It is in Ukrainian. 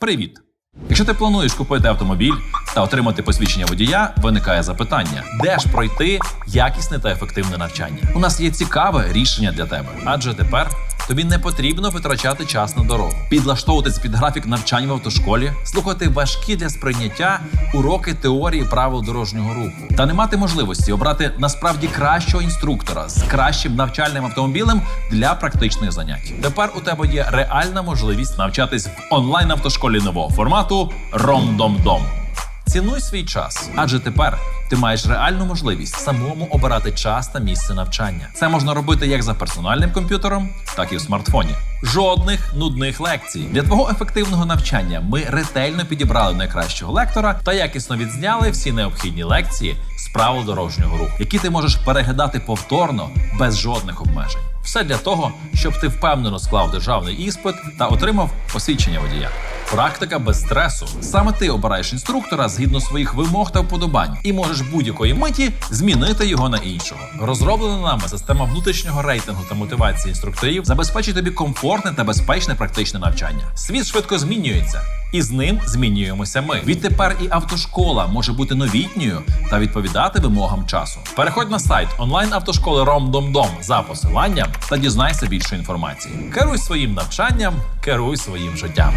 Привіт! Якщо ти плануєш купити автомобіль та отримати посвідчення водія, виникає запитання, де ж пройти якісне та ефективне навчання. У нас є цікаве рішення для тебе, адже тепер тобі не потрібно витрачати час на дорогу, підлаштовуватись під графік навчань в автошколі, слухати важкі для сприйняття уроки теорії правил дорожнього руху та не мати можливості обрати насправді кращого інструктора з кращим навчальним автомобілем для практичних занять. Тепер у тебе є реальна можливість навчатись в онлайн автошколі нового формату Ромдомдом. Цінуй свій час, адже тепер ти маєш реальну можливість самому обирати час та місце навчання. Це можна робити як за персональним комп'ютером, так і в смартфоні. Жодних нудних лекцій для твого ефективного навчання. Ми ретельно підібрали найкращого лектора та якісно відзняли всі необхідні лекції з правил дорожнього руху, які ти можеш переглядати повторно без жодних обмежень. Все для того, щоб ти впевнено склав державний іспит та отримав посвідчення водія. Практика без стресу. Саме ти обираєш інструктора згідно своїх вимог та вподобань, і можеш будь-якої миті змінити його на іншого. Розроблена нами система внутрішнього рейтингу та мотивації інструкторів забезпечить тобі комфортне та безпечне практичне навчання. Світ швидко змінюється. І з ним змінюємося ми. Відтепер і автошкола може бути новітньою та відповідати вимогам часу. Переходь на сайт онлайн автошколи Ромдомдом за посиланням та дізнайся більше інформації. Керуй своїм навчанням, керуй своїм життям.